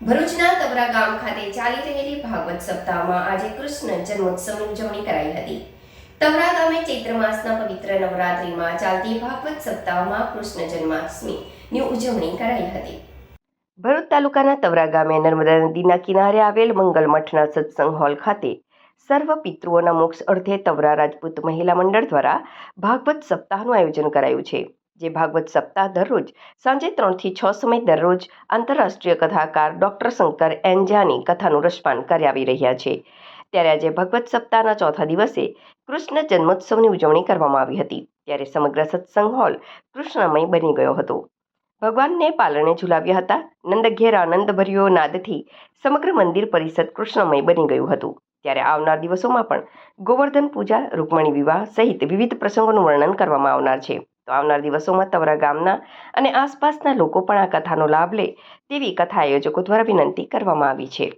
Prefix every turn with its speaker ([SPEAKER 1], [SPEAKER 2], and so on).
[SPEAKER 1] ભરૂચના તવરા ગામ ખાતે ચાલી રહેલી ભાગવત સપ્તાહમાં આજે કૃષ્ણ જન્મોત્સવની ઉજવણી કરાઈ હતી. તવરા ગામે ચૈત્ર માસના પવિત્ર નવરાત્રિમાં ચાલતી ભાગવત સપ્તાહમાં કૃષ્ણ જન્માષ્ટમીની ઉજવણી કરાઈ હતી. ભરૂચ તાલુકાના તવરા ગામે નર્મદા નદીના કિનારે આવેલ મંગલ મઠના સત્સંગ હોલ ખાતે સર્વ પિતૃઓના મોક્ષ અર્થે તવરા રાજપૂત મહિલા મંડળ દ્વારા ભાગવત સપ્તાહનું આયોજન કરાયું છે. જે ભાગવત સપ્તાહ દરરોજ, સાંજે ત્રણથી છ સમય દરરોજ આંતરરાષ્ટ્રીય કથાકાર ડોક્ટર શંકર એન્જાની કથાનું રસપાન કરાવી રહ્યા છે. ત્યારે આજે ભગવત સપ્તાહના ચોથા દિવસે કૃષ્ણ જન્મોત્સવની ઉજવણી કરવામાં આવી હતી, ત્યારે સમગ્ર સત્સંગ હોલ કૃષ્ણમય બની ગયો હતો. ભગવાનને પાલણે ઝુલાવ્યા હતા. નંદઘેર આનંદભર્યો નાદથી સમગ્ર મંદિર પરિષદ કૃષ્ણમય બની ગયું હતું. ત્યારે આવનાર દિવસોમાં પણ ગોવર્ધન પૂજા, રૂકમણી વિવાહ સહિત વિવિધ પ્રસંગોનું વર્ણન કરવામાં આવનાર છે. તો આવનાર દિવસોમાં તવરા ગામના અને આસપાસના લોકો પણ આ કથાનો લાભ લે તેવી કથા આયોજકો દ્વારા વિનંતી કરવામાં આવી છે.